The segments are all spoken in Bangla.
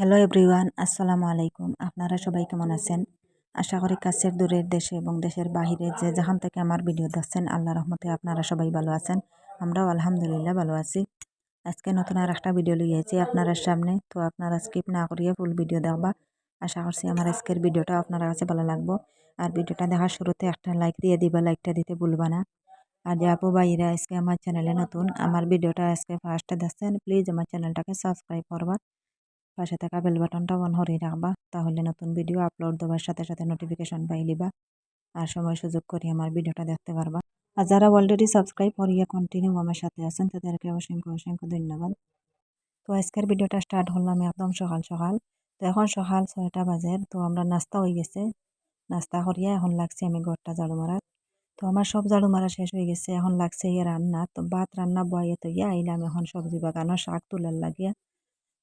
হ্যালো এভরিওয়ান আসসালামু আলাইকুম আপনারা সবাই কেমন আছেন? আশা করি কাছের, দূরের দেশে এবং দেশের বাহিরে যে যেখান থেকে আমার ভিডিও দেখছেন আল্লাহ রহমতে আপনারা সবাই ভালো আছেন। আমরাও আলহামদুলিল্লাহ ভালো আছি। আজকে নতুন আর একটা ভিডিও লিয়েছি আপনার সামনে। তো আপনারা স্কিপ না করিয়ে ফুল ভিডিও দেখবা। আশা করছি আমার আজকের ভিডিওটা আপনার কাছে ভালো লাগবো। আর ভিডিওটা দেখার শুরুতে একটা লাইক দিয়ে দিবা লাইকটা দিতে ভুলবা না। আর যে আপু ভাইরা আজকে আমার চ্যানেলে নতুন, আমার ভিডিওটা আজকে ফার্স্টে দেখছেন প্লিজ আমার চ্যানেলটাকে সাবস্ক্রাইব করবা। পাশে থাকা বেল বাটনটা অন করে রাখবা। তাহলে নতুন ভিডিও আপলোড দেওয়ার সাথে সাথে নোটিফিকেশন পাইলিবা। আর সময় সুযোগ করে আমার ভিডিওটা দেখতে পারবা। আর যারা অলরেডি সাবস্ক্রাইব করিয়া কন্টিনিউ আমার সাথে আছেন, তাদেরকে অসংখ্য অসংখ্য ধন্যবাদ। তো আজকের ভিডিওটা স্টার্ট হলাম একদম সকাল সকাল। তো এখন সকাল ছয়টা বাজে, তো আমরা নাস্তা হয়ে গেছে। নাস্তা করিয়া এখন লাগছে আমি ঘরটা ঝাড়ু মারা তো আমার সব ঝাড়ু মারা শেষ হয়ে গেছে, এখন লাগছে ইয়ে রান্না। তো ভাত রান্না বয়ে তো ইয়ে আইলাম এখন সবজি বাগানো শাক তোলার লাগিয়া।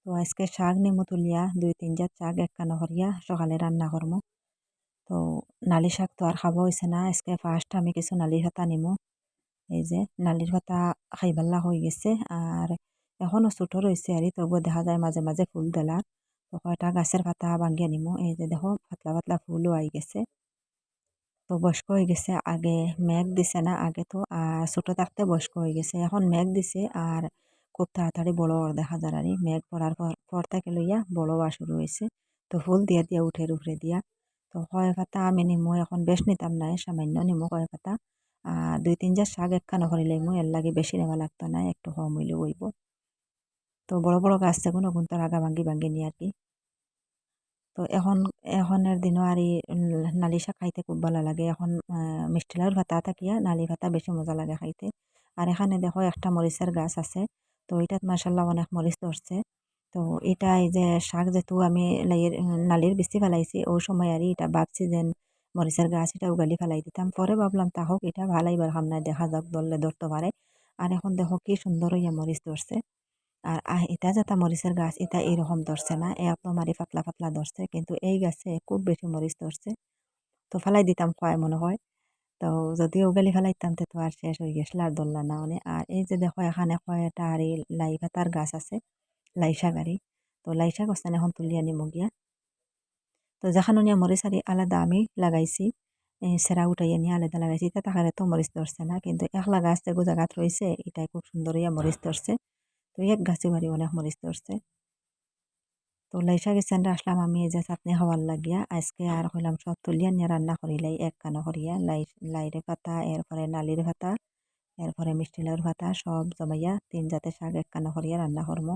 তো আজকে শাক নিমু তুলিয়া দুই তিন জাত শাক একখানো করিয়া সকালে রান্না করব তো নালি শাক তো আর খাব হয়েছে না, আজকে ফার্স্ট আমি কিছু নালির ভাতা নিমো। এই যে নালির ভাতা খাইবাল্লা হয়ে গেছে আর এখনও ছোটো রয়েছে আর তবুও দেখা যায় মাঝে মাঝে ফুল দেলা। তো কয়টা গাছের পাতা ভাঙ্গিয়ে নিমু, এই যে দেখো পাতলা পাতলা ফুলও আই গেছে। তো বয়স্ক হয়ে গেছে, আগে মেঘ দিছে না আগে তো, আর ছোটো থাকতে বয়স্ক হয়ে গেছে, এখন মেঘ দিছে আর খুব তাড়াতাড়ি বড় দেখা যায় আর মেঘ পড়ার পর পর থেকে লইয়া বড় হওয়া শুরু হয়েছে তো ফুল দিয়া দিয়া উঠে উঠে দিয়া। তো কয় পাতা আমি নিমু, এখন বেশ নিতাম নাই, সামান্য নিমু কয় পাতা দুই তিন শাক একখানো করে লইমু, এর লাগে বেশি নেওয়া লাগতো না, একটু কম হইলে হইব। তো বড় বড় গাছ থাকুন ওগুন তো আগা ভাঙ্গি ভাঙ্গি নিয়ে আর কি। তো এখন, এখনের দিনও আর নালি শাক খাইতে খুব ভালো লাগে। এখন মিষ্টি লাউর ভাতা থাকিয়া নালি ভাতা বেশি মজা লাগে খাইতে। আর এখানে দেখো একটা মরিচের গাছ আছে। তো এটাত মাসাল্লাহ অনেক মরিচ ধরছে। তো এটা এই যে শাক যেহেতু আমি লাইয়ের, নালির বেশি ফেলাইছি ওই সময় আর এটা ভাবছি যে মরিচের গাছ এটা উগালি ফেলাই দিতাম। পরে ভাবলাম, তা হোক, এটা ভালাইবার নাই দেখা যাক, ধরলে ধরতে পারে। আর এখন দেখো কি সুন্দর হইয়া মরিচ ধরছে। আর আহ, এটা যেটা মরিচের গাছ, এটা এইরকম ধরছে না একদম মারি পাতলা পাতলা ধরছে, কিন্তু এই গাছে খুব বেশি মরিচ ধরছে। তো ফেলাই দিতাম খোয়াই মনে হয়। তো যদি ওগালি ফেলাইতাম তো আর শেষ হয়ে গেছিল, আর দোল্লা না মানে আর এই যে দেখো, এখানে কয়টা আর এই লাই পাতার গাছ আছে লাই শাক আরি তো লাই শাক অস্থান এখন তুলি আনি মগিয়া তো যেখানে নিয়ে মরিচ আরি আলাদা আমি লাগাইছি সেরা উঠাই নিয়ে আলাদা লাগাইছি এটা তাহারে তো মরিচ ধরছে না। কিন্তু একলা গাছ যে জায়গাত রয়েছে এটাই খুব সুন্দর ইয়া মরিচ ধরছে। তো এক গাছে বাড়ি অনেক মরিচ ধরছে। তো লাইশা গেছেনরা আসলাম আমি এই যে চাটনি খাওয়ার লাগিয়া। আজকে আর হইলাম সব তুলিয়া নিয়ে রান্না করিলাই এক কানো করিয়া। লাই লাইরে পাতা এরপরে নালির ভাতা, এরপরে মিষ্টি লাউর ভাতা, সব জমাইয়া তিন জাতের শাক এক কানো করিয়া রান্না করব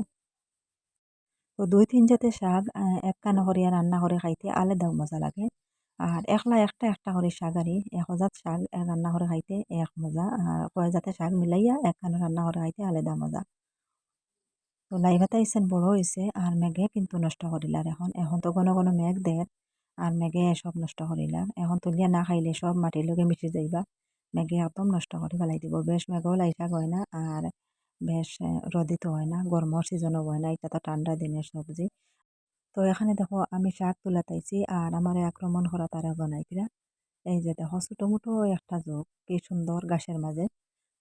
তো দুই তিন জাতের শাক এক কানো করিয়া রান্না করে খাইতে আলাদাও মজা লাগে। আর একলা একটা একটা করে শাক আরি এক জাত শাক রান্না করে খাইতে এক মজা। আর জাতের শাক মিলাইয়া এক কানো রান্না করে খাইতে আলাদা মজা। তো লাই ইসেন বড় হয়েছে আর মেঘে কিন্তু নষ্ট করিলার এখন এখন তো কোনো কোনো মেঘ দেয় আর মেঘে সব নষ্ট করিলাম এখন তুলিয়া না খাইলে সব মাটির লগে মিশে যাইবা। মেঘে একদম নষ্ট করে ফেলাই দিব। বেশ মেঘও লাইশাক হয় না আর বেশ রদিত হয় না গরমর সিজনও হয় না এটা তো ঠান্ডা দিনের সবজি তো এখানে দেখো, আমি শাক তুলা তাইছি আর আমার আক্রমণ করা তারা বানাইছিলা এই যে দেখো ছোটো মোটো একটা যোগ, কি সুন্দর গাছের মাঝে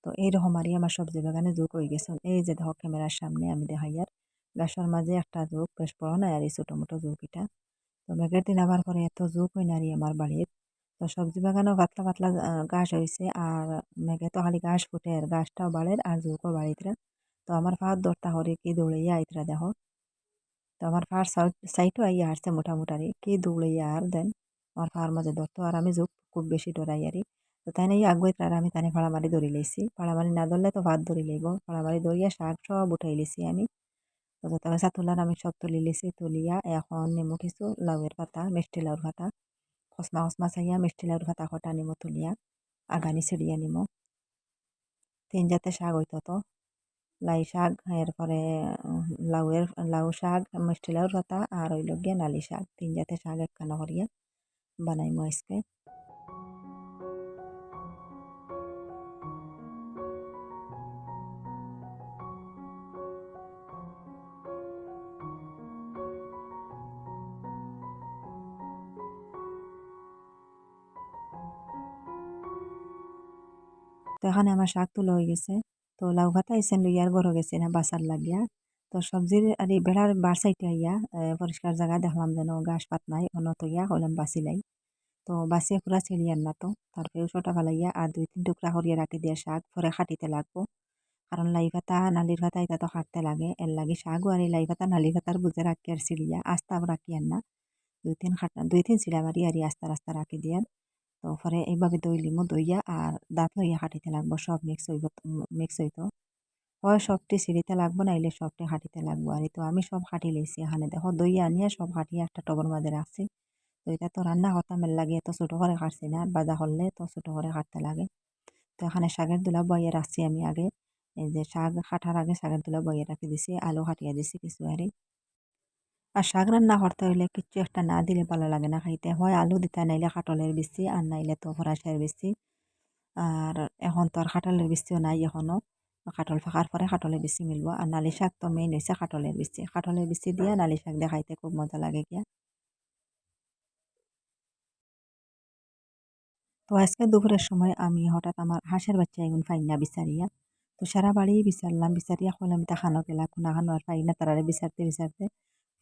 তো এইরকম আরই আমার সবজি বাগানে যোগ হয়ে গেছে। এই যে দেখো ক্যামেরার সামনে আমি দেখাই আর গাছের মাঝে একটা যোগ বেশ বড় নাই আর এই ছোটো মোটো যোগ এটা তো মেঘের দিন আবার পরে এত যোগ হয় না আমার বাড়ির। তো সবজি বাগানও পাতলা পাতলা গাছ হয়েছে আর মেঘে তো খালি গাছ ফুটে আর গাছটাও বাড়ে আর যোগও বাড়িতরা তো আমার ফাঁক দরটা হরে কি দৌড়াইয়া আইতরা দেখো। তো আমার ফার সাইটও আইয়া আসছে মোটামুটারি, কি দৌড়াইয়া আর দেন। আমার ফার মাঝে ধরতো আর আমি যোগ খুব বেশি ডরাই আরি। তো তাই নাই আগুয়ে তার আমি তানে ফাড়ামারি ধরি লইছি। ফাড়ামারি না ধরলে তো ভাত ধরি লইব। ফাড়ামারি ধরিয়া শাক সব উঠাই লিছি আমি। তো যত গাছা তোলার আমি সব তুলি লিছি তুলিয়া এখন নেমু কিছু লাউয়ের পাতা, মিষ্টি লাউর পাতা, খসমা খসমা চাইয়া মিষ্টি লাউর পাতা কটা নিমু তুলিয়া আগানি ছিড়িয়া নিমু। তিন জাতের শাক হইতো তো। লাই শাক, এরপরে লাউয়ের, লাউ শাক, মিষ্টি লাউর পাতা আর হইল গিয়া নালি শাক। তিন জাতের শাক একখানা করিয়া বানাইমু আজকে। তো এখানে আমার শাক তোলা হয়ে গেছে। তো লাউ ভাতা আইসেন লইয়ার গড় গেছে না বাসার লাগিয়া। তো সবজির আর বেড়ার বার সাইডে আইয়া পরিষ্কার জায়গা দেখলাম যেন ঘাস পাত নাই অন্য তৈয়া হইলাম বাঁচিলাই তো বাঁচিয়ে পুরা ছিঁড়িয়ার না তো। তারপরে ছোটা ফেলাইয়া আর দুই তিন টুকরা করিয়া রাখি দিয়ে শাক পরে খাটিতে লাগবো। কারণ লাই পাতা নালির পাতা এটা তো খাটতে লাগে। এর লাগে শাক আর লাই পাতা নালির পাতার বুঝে রাখি আর ছিঁড়িয়া আস্তা রাখি আর না। দুই তিন খাটা, দুই তিন চিড়া মারি আর আস্তা রাস্তা রাখি দিয়ে। তো পরে এইভাবে দই লিমু দইয়া আর দাঁত লইয়া হাঁটিতে লাগবো, সব মিক্স হইব মিক্স হইতো। হয় সবটি সিঁড়িতে লাগবো, নাইলে সবটি হাঁটিতে লাগবো। আর তো আমি সব হাঁটি লইছি এখানে, দেখো দই আনিয়া সব হাঁটিয়ে একটা টবর মাঝে রাখছি। তো এটা তো রান্না এর লাগে, এত ছোটো করে কাটছি না আর বাজা করলে তো ছোটো করে কাটতে লাগে। তো এখানে শাকের দুলা বইয়ে রাখছি আমি আগে। এই যে শাক কাটার আগে শাকের দুলা বইয়ে রাখি দিছি, আলু কাটিয়ে দিছি কিছু আরে আর শাক রান্না করতে হইলে কিচ্ছু একটা না দিলে ভালো লাগে না খাইতে। হয় আলু দিতে, নাইলে কাটলের বেশি আর নাইলে তো ফরাসের বেশি আর এখন তো আর কাঁঠালের বৃষ্টিও নাই এখনও কাঁঠাল ফাঁকার পরে কাঁঠালের বৃষ্টি মিলব। আর নালি শাক তো মেইন হয়েছে কাঁঠালের বৃষ্টি কাঁঠালের বৃষ্টি দিয়ে নালি শাক দিয়ে খাইতে খুব মজা লাগে গিয়া। তো আজকে দুপুরের সময় আমি হঠাৎ আমার হাঁসের বাচ্চা এগুন ফাইন না বিচারিয়া। তো সারা বাড়ি বিচারলাম, বিচারিয়া হলাম তা খানো গেলা কোনা খানো আর ফাইন না তারা বিচারতে বিচারতে।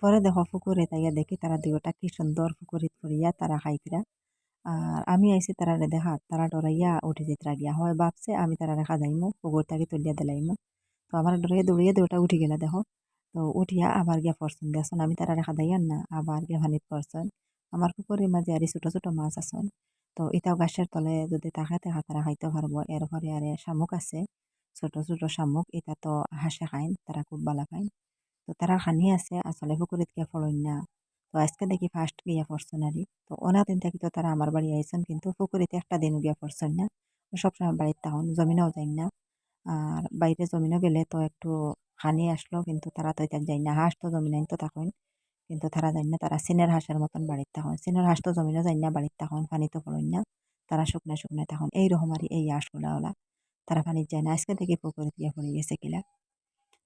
পরে দেখো পুকুরে তাইয়া দেখি তারা দুইটা কি সুন্দর পুকুরিত পড়িয়া তারা খাইতিরা। আর আমি আইসি তারারে দেখা, তারা ডরাইয়া উঠে যেতে গিয়া। হয় ভাবছে আমি তারা রেখা যাইমু, পুকুর তাকে তুলিয়া দিলাইমু। তো আমার ডরাইয়া দৌড়িয়ে দুটা উঠে গেলা দেখো। তো উঠিয়া আবার গিয়া পড়ছেন। দেখছেন আমি তারা রেখা যাইয়ান না, আবার গিয়া ভানিত পড়ছেন। আমার পুকুরের মাঝে আর ছোট ছোট মাছ আছেন। তো এটাও গাছের তলে যদি তাকে দেখা তারা খাইতে পারব। এরপরে আরে শামুক আছে, ছোট ছোট শামুক। এটা তো হাসে খাইন, তারা খুব ভালো খাইন। তো তারা হানি আছে আসলে পুকুরিত গিয়া ফলইন না। তো আজকে দেখি ফার্স্ট গিয়া পড়ছেন আর তো অনেক দিন থেকে তো তারা আমার বাড়ি আইসেন কিন্তু পুকুরিতে একটা দিন গিয়া পড়ছেন না। সবসময় বাড়ির তখন জমিনেও যাই না। আর বাইরে জমিনও গেলে তো একটু হানি আসলো, কিন্তু তারা তো এটা যাই না। হাঁস তো জমিনাইন তো তখন, কিন্তু তারা যাই না। তারা সিনের হাঁসের মতন বাড়ির তখন। সিনের হাঁস তো জমিনও যাই না বাড়ির তখন পানি তো পড়েন না। তারা শুকনো শুকনো তখন এইরকম আর এই হাঁসগুলা ওলা, তারা পানির যায় না। আজকে দেখি পুকুরে গিয়া পড়ে গেছে কিলা।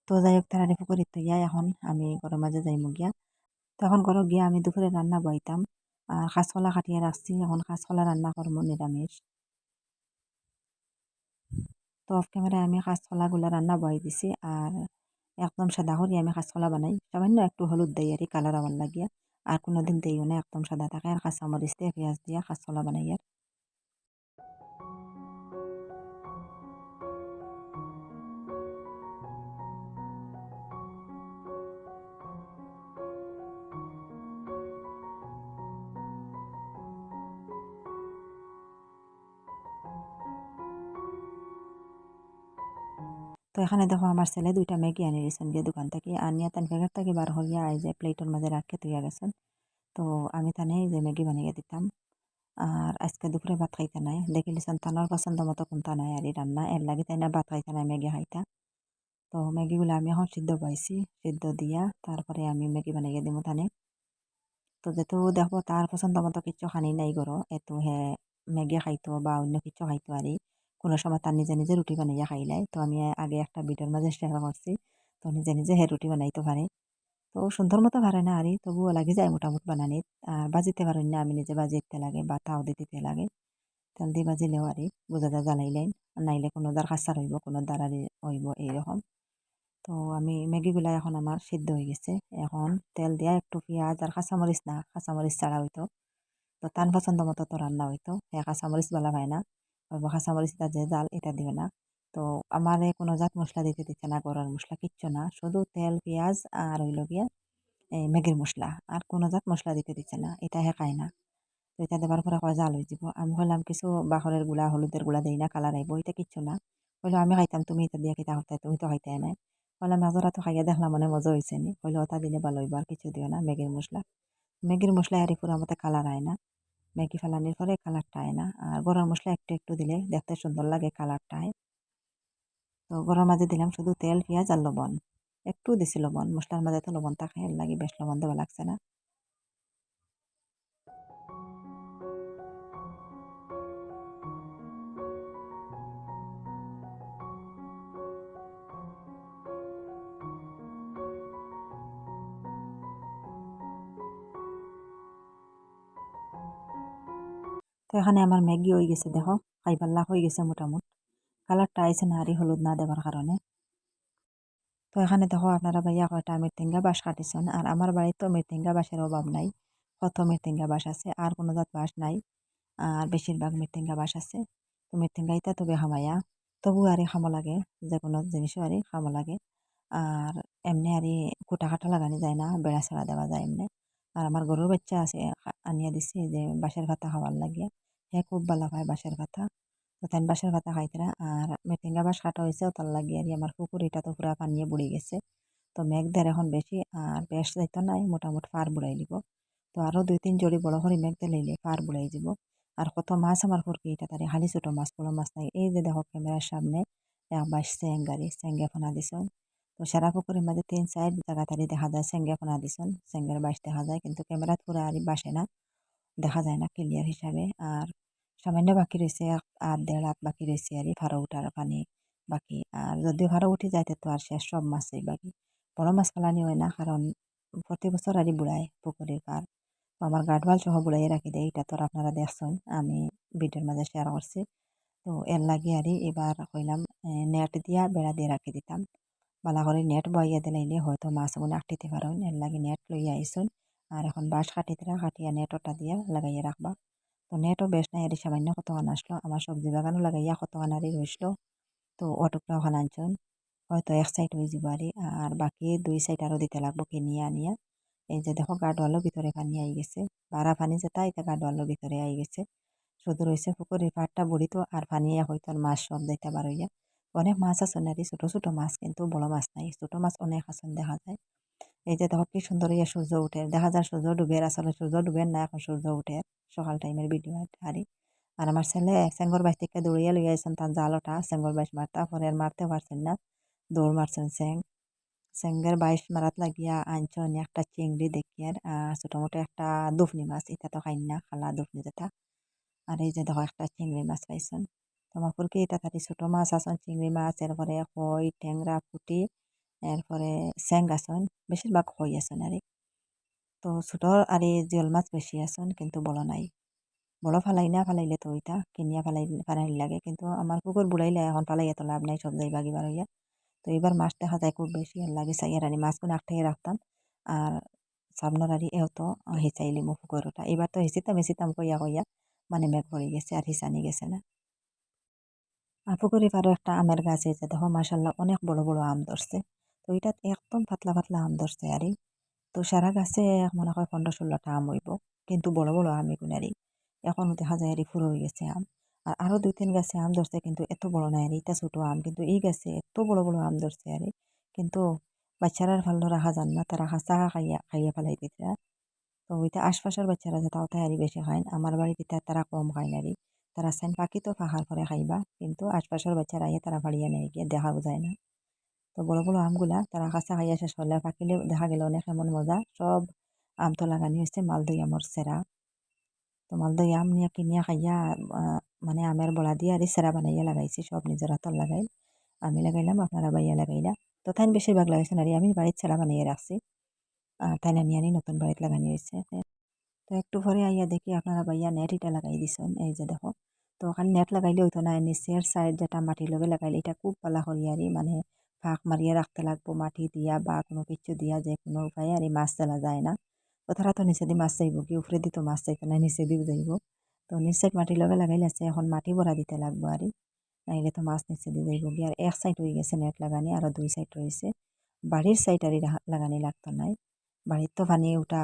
তো যাই হোক তারা পুকুরিত তো ইয়া এখন আমি ঘরের মাঝে যাইমু গিয়া। তখন ঘরে গিয়া আমি দুপুরে রান্না বইতাম, আর কাঁচকলা কাটিয়ে রাখছি, এখন কাঁচকলা রান্না করব নিরামিষ। তো অফ ক্যামেরায় আমি কাঁচকলাগুলো রান্না বই দিছি, আর একদম সাদা করি আমি কাঁচকলা বানাই। সামান্য একটু হলুদ দেই আর কালার আমার লাগিয়া, আর কোনোদিন দিইও না, একদম সাদা থাকে, আর কাঁচামরিচ দিয়ে, পেঁয়াজ দিয়া কাঁচকলা বানাই আর। এখানে দেখো আমার ছেলে দুইটা ম্যাগি আনি দিয়েছেন গিয়ে দোকান থেকে। আনিয়া তান প্যাকেট থেকে বার হইয়া আই যে প্লেটের মাঝে রাখে তুইয়া গেছেন। তো আমি তানে যে ম্যাগি বানিয়ে দিতাম। আর আজকে দুপুরে ভাত খাইতে নাই। দেখিলিছেন তানোর পছন্দ মতো কোনটা নাই আর রান্না। এর লাগে তাই না ভাত খাইতে নাই, ম্যাগি খাইতা। তো ম্যাগিগুলো আমি এখন সিদ্ধ পাইছি, সিদ্ধ দিয়া তারপরে আমি ম্যাগি বানিয়ে দিব তানে। তো যেহেতু দেখব তার পছন্দ মতো কিছু খানি নাই গরো, এতো হে ম্যাগি খাইতো বা অন্য কিছু খাইতো আর কোনো সময় তার নিজে নিজে রুটি বানাইয়া খাইলাই তো আমি আগে একটা ভিডিওর মাঝে শেয়ার করছি। তো নিজে নিজে হে রুটি বানাইতে পারে। তো সুন্দর মতো পারে না আরে? তবুও লাগে যায় মোটামুটি বানানিত আর বাজিতে পারেন না, আমি নিজে বাজিতে লাগে বা তাও দিতে লাগে। তেল দিয়ে বাজিলেও আরে, বোঝা যা জ্বালাইলেন। নাইলে কোনো দার খাসা রইব কোনো দার হইব এইরকম। তো আমি ম্যাগিগুলা এখন আমার সিদ্ধ হয়ে গেছে। এখন তেল দিয়া একটু পেঁয়াজ আর কাঁচামরিচ না, কাঁচামরিচ ছাড়া হইতো। তো তান পছন্দ মতো তো রান্না হইতো। হ্যাঁ কাঁচামরিচ বলা হয় না। কাঁচামরিচ যে জাল, এটা দিবে না। তো আমারে কোনো জাত মশলা দিতে দিচ্ছে না গরম মশলা, কিচ্ছু না। শুধু তেল, পেঁয়াজ আর হইল গিয়া, এই ম্যাগির মশলা। আর কোনো জাত মশলা দিতে দিচ্ছে না, এটা হে খায় না। তো এটা দেবার পরে কয় জাল হয়ে যাব আমি বললাম কিছু বাখরেরগুলা, হলুদেরগুলা দিই না, কালার আইব, এটা কিচ্ছু না। বলল আমি খাইতাম, তুমি এটা দিয়ে কিতা হতে তুমি তো খাইতে নাই। বললাম মাজরা তো খাইয়া দেখলাম মানে মজা হয়েছে নি। বলল ওটা দিলে ভালো হইব আর কিছু দিও না, ম্যাগির মশলা। ম্যাগির মশলা আর পুরো মতো কালার আয় না। ম্যাগি ফেলানির পরে কালারটা আয় না। আর গরম মশলা একটু একটু দিলে দেখতে সুন্দর লাগে কালারটা তো গরম মাঝে দিলাম শুধু তেল, পেঁয়াজ আর লবণ। একটু দিছি লবণ, মশলার মাঝে তো লবণ থাকে লাগে, বেশ লবণ দেওয়া লাগছে না। তো এখানে আমার ম্যাগি হয়ে গেছে, দেখো। খাইবার লাখ হয়ে গেছে মোটামুটি। কালারটা আইসে না, আরই হলুদ না দেওয়ার কারণে। তো এখানে দেখো, আপনারা ভাইয়া কয়টা মৃত্যুঙ্গা বাঁশ কাটিছেন, আর আমার বাড়িতে তো মৃত্যুঙ্গা বাঁশের অভাব নাই। কত মৃত্যুঙ্গা বাঁশ আছে, আর কোনো জাত বাঁশ নাই, আর বেশিরভাগ মৃত্যুঙ্গা বাঁশ আছে। তো মৃত্যুঙ্গা ইতা তবে খামাইয়া তবু আরে খামো লাগে যে কোনো জিনিসও আরে খামো লাগে। আর এমনি আরে কুটা কাটা লাগানি যায় না, বেড়া ছাড়া দেওয়া যায় এমনি। আর আমার গরুর বাচ্চা আছে আনিয়া দিছে যে বাঁশের ভাতা খাওয়ার লাগে হে খুব ভালো খায় বাঁশের ভাতা। তো তাই বাঁশের ভাতা খাইতরা। আর মেটেঙ্গা বাঁশ কাটা হয়েছে তার লাগে আর আমার পুকুর এটা তো পুরা পানিয়ে বুড়ি গেছে। তো মেঘ দের এখন বেশি আর বেশ যাইতো নাই, মোটামুটি ফার বুড়াই দিব। তো আরও দুই তিন জড়ি বড় করে মেঘ দিলে ফার বুড়াই দিব। আর কত মাছ আমার ফুরকি এটা তারে খালি ছোটো মাছ বড় মাছ নাই। এই যে দেখো ক্যামেরার সামনে বাস চেঙ্গারি চেঙ্গে ফোনা দিছন তো সারা পুকুরের মাঝে তিন চার জায়গা তারি দেখা যায়, সেঙ্গে ফোনা দিছন চেঙ্গের বাস দেখা যায়, কিন্তু ক্যামেরাত পুরো আর বাসে না, দেখা যায় না ক্লিয়ার হিসাবে। আর সামান্য বাকি রয়েছে আর দেড় হাত বাকি রয়েছে আর ফারো উঠার পানি বাকি। আর যদি ফারো উঠে যাইতে তো আর শেষ সব মাছই বাকি। বড় মাছ ফেলানি হয় না, কারণ প্রতি বছর আরই বুড়ায় পুকুরের পার তো আমার গাঠওয়াল সহ বুড়াই রাখি দেয়, এটা তো আপনারা দেখছেন, আমি ভিডিওর মাঝে শেয়ার করছি। তো এর লাগে আরই এবার কইলাম নেট দিয়া বেড়া দিয়ে রাখি দিতাম। বালা করে নেট বইয়া দিলাইলে হয়তো মাছগুলো আটটিতে পারেন এর লাগে নেট লইয়া আইসুন। আর এখন বাঁশ কাটিতে কাটিয়া নেটটা দিয়া লাগাইয়া রাখবা। তো নেটও বেশ নাই এর সামান্য কতখান আসলো? আমার সবজি বাগানও লাগাইয়া কতখান আরই রইসলো? তো অটুকরা ওখানে আনছেন। হয়তো এক সাইড হয়ে যাব আরই আর বাকি দুই সাইড আরও দিতে লাগবো কিনিয়া আনিয়া। এই যে দেখো গাডওয়ালও ভিতরে পানি আই গেছে। বারা পানি যেটা এটা গাডওয়ালও ভিতরে আই গেছে। শুধু রয়েছে পুকুরের পাড়টা বুড়ি তো, আর পানি হয়তো মাছ সব যাইতে পারইয়া অনেক মাছ আছে নারী ছোটো ছোটো মাছ কিন্তু বড় মাছ নাই। ছোটো মাছ অনেক আসন দেখা যায়। এই যে দেখো কি সুন্দর ইয়ে সূর্য উঠে। দেখা যায় সূর্য ডুবের আসলে সূর্য ডুবের না, এখন সূর্য উঠে সকাল টাইমের ভিডিও হারি আর। আমার ছেলে সেঙ্গর বাইশ থেকে দৌড়িয়ে লইয়া আইসেন তার জালটা সেঙ্গর বাইশ মারতা পরে আর মারতে পারছেন না। দৌড় মারছেন সেং। সেঙ্গের বাইশ মারাত লাগিয়া আনছেন একটা চিংড়ি দেখিয়ার ছোটো মোটো একটা দুফনি মাছ। এটা তো খাই না, খালা দুফনি যেটা। আর এই যে দেখো একটা চিংড়ি মাছ পাইছেন। তোমার পুরকে এটা তারি ছোটো মাছ আসন, চিংড়ি মাছ, এরপরে কই ট্যাংরা, পুটি, এরপরে স্যাং আসন, বেশিরভাগ কই আসন আর তো ছোটোর আর জিয়ল মাছ বেশি আসন, কিন্তু বড় নাই। বড় ফালাই না ফালাইলে তো ওইটা, কিনিয়া ফালাই ফালাই লাগে। কিন্তু আমার পুকুর বুড়াইলে এখন ফালাই এত লাভ নাই, সব যাইবা গিবার হইয়া। তো এবার মাছ দেখা যায় খুব বেশি, আর লাগে চাই আর মাছগুলো আটকে রাখতাম। আর সামনের আরি এও তো হিচাইলি মো পুকুরটা এবার তো হিচিতাম হিচিতাম কইয়া কইয়া মানে মেঘ পড়ে গেছে, আর হিসানি গেছে না। পুকুরে পারো একটা আমের গাছ আছে দেখো মাসাল্লাহ অনেক বড় বড় আম ধরছে। তো এটা একদম পাতলা পাতলা আম ধরছে আরই। তো সারা গাছে মনে হয় পনেরো ষোলোটা আম হইব, কিন্তু বড় বড় আম এগুনারই এখনও দেখা যায় আরই ফুরো হয়ে গেছে আম। আর আরও দুই তিন গাছে আম ধরছে, কিন্তু এত বড় নাই আর এটা ছোটো আম। কিন্তু এই গাছে এত বড় বড় আম ধরছে আরে কিন্তু বাচ্চারা ভালো রাখা যান না, তারা হাসা খাইয়া খাইয়া ফেলাই দিতে তো ওইটা আশপাশের বাচ্চারা যে তাও তাই বেশি খায় আমার বাড়িতে তারা কম খায় নারী তারা সেন পাখি তো পাহাড় করে খাইবা, কিন্তু আশপাশের বাচ্চারা আইয়া তারা ফাড়িয়ে নেয় গিয়ে দেখা যায় না। তো বড় বড় আমগুলা তারা কাঁচা খাইয়া শেষ করলে পাকিলে দেখা গেল অনেক এমন মজা সব আম তো লাগানি হয়েছে মালদই আমর সেরা তো মালদই আম নিয়ে কিনিয়া খাইয়া মানে আমের বড়া দিয়ে আর সেরা বানাইয়া লাগাইছি সব নিজের হাতর লাগাই। আমি লাগাইলাম, আপনারা বাইয়া লাগাইলা। তো তাই বেশিরভাগ লাগাইছেন আর আমি বাড়ির সেরা বানিয়ে রাখছি আর তাই নিয়ে আনি নতুন বাড়িতে লাগানি হয়েছে তো একটু পরে আইয়া দেখি আপনারা বাইয়া নেট এটা লাগাই দিছেন, এই যে দেখো। তো খালি নেট লাগাইলে হইতো না নিচের সাইড যেটা মাটির লগে লাগাইলে এটা খুব পালা করিয়ারি মানে ফাঁক মারিয়ে রাখতে লাগবো, মাটি দিয়া বা কোনো কিছু দিয়া যে কোনো উপায়ে আর মাছ চলা যায় না। তারা তো নিচে দিয়ে মাছ চাইব কি? উপরে দিত মাছ চাইতো না নিচে দিও যাইব। তো নিচে মাটির লগে লাগাইলে আছে, এখন মাটি ভরা দিতে লাগবো আর নাইলে তো মাছ নিচে দিয়ে যাইব কি? আর এক সাইড হয়ে গেছে নেট লাগানি, আরও দুই সাইড রয়েছে। বাড়ির সাইড আর লাগানি লাগতো নাই। বাড়ির তো পানি ওটা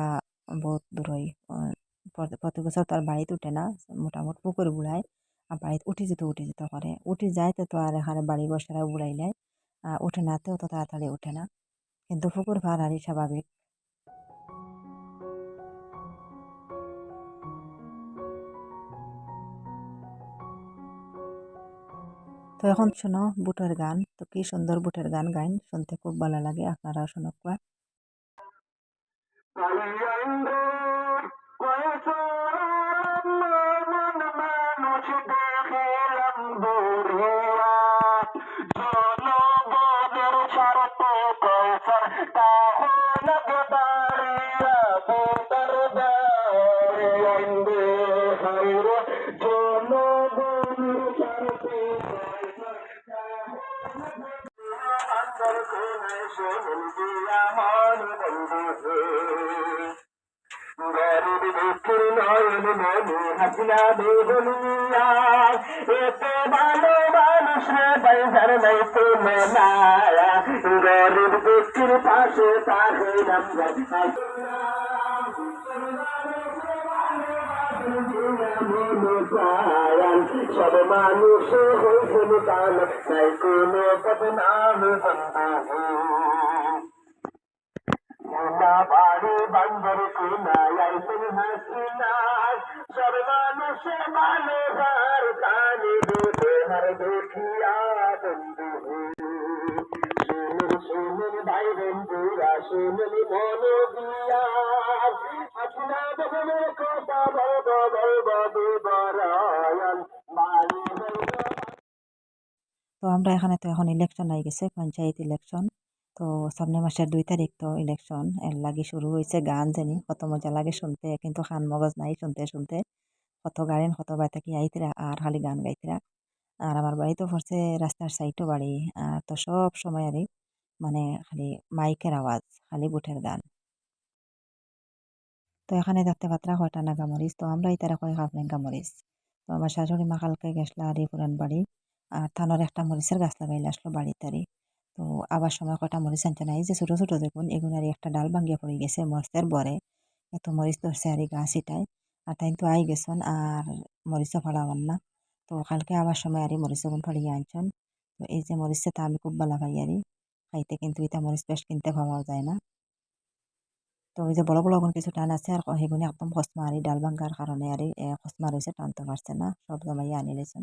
বহুত দূর হয় প্রতি বছর তো আর বাড়িতে উঠে না, মোটামুটি পুকুর বুড়ায় আর বাড়িতে উঠে যেতে উঠে যেতে করে উঠে যাইতে তো আর এখানে বাড়ি বসারা বুড়াই নেয় আর উঠে না তো তাড়াতাড়ি ওঠে না। কিন্তু পুকুর ভার ভাড়ারই স্বাভাবিক তো এখন শোনো বুটের গান। তো কি সুন্দর বুটের গান গাইন। শুনতে খুব ভালো লাগে আপনারাও শোনো কুয়া মনি হাসিনা বেগুনিয়া এত ভালো মানুষ রে বাইজার নাই তো তাকে সব মানুষ হয়েছে কাল তাই কোনো বদনাম বন্ধু মোনা বাড়ি বান্দর কুনায় তুমি হাসিনা সব মানুষে ভালো হার কানে হার দেখিয়া বন্ধু ভাই বন্ধুরা, শুনুন মন দিয়া। হাসিনা বদনের কথা বলব বলব দুবরায়ন। তো আমরা এখানে তো এখন ইলেকশন আই গেছে, পঞ্চায়েত ইলেকশন তো সামনে মাসের দুই তারিখ তো ইলেকশন এর লাগে শুরু হয়েছে গান জানি, কত মজা লাগে শুনতে, কিন্তু খান মগজ নাই শুনতে শুনতে। কত গাড়েন, কত বাই থাকি আইতরা, আর খালি গান গাইতরা। আর আমার বাড়ি তো পড়ছে রাস্তার সাইডও বাড়ি, আর তো সব সময় আরই মানে খালি মাইকের আওয়াজ, খালি বুটের গান। তো এখানে দেখতে পাত্রা কয়টা নাগা মরিচ তো আমরা ইতারা কয় কাপলেঙ্গা মরিচ তো আমার শাশুড়ি মা কালকে গেছলা আর পুরান বাড়ি, আর থানোর একটা মরিচের গাছ লাগাইলে আসলো বাড়িতারি তো আবার সময় কটা মরিচ আনতে নাই যে ছোটো ছোটো দেখুন, এগুলার একটা ডাল ভাঙ্গিয়া পড়ে গেছে, মরিচের বরে। এত মরিচ ধরছে আর এই গাছ এটাই আর তাই তো আই গেছন, আর মরিচও ফাড়াবার না। তো কালকে আবার সময় আর মরিচ গুণ ফাড়িয়ে আনছন। তো এই যে মরিচে তা আমি খুব ভালো পাই আর, খাইতে কিন্তু এটা মরিচ পেস্ট কিনতে পাওয়াও যায় না। তো ওই যে বড় বড় গুণ কিছু টান আছে, আর সেগুলি একদম খসমা আর, ডাল ভাঙ্গার কারণে আর খসমা রয়েছে, টানতে পারছে না, সব জমাইয়া আনি লেছেন।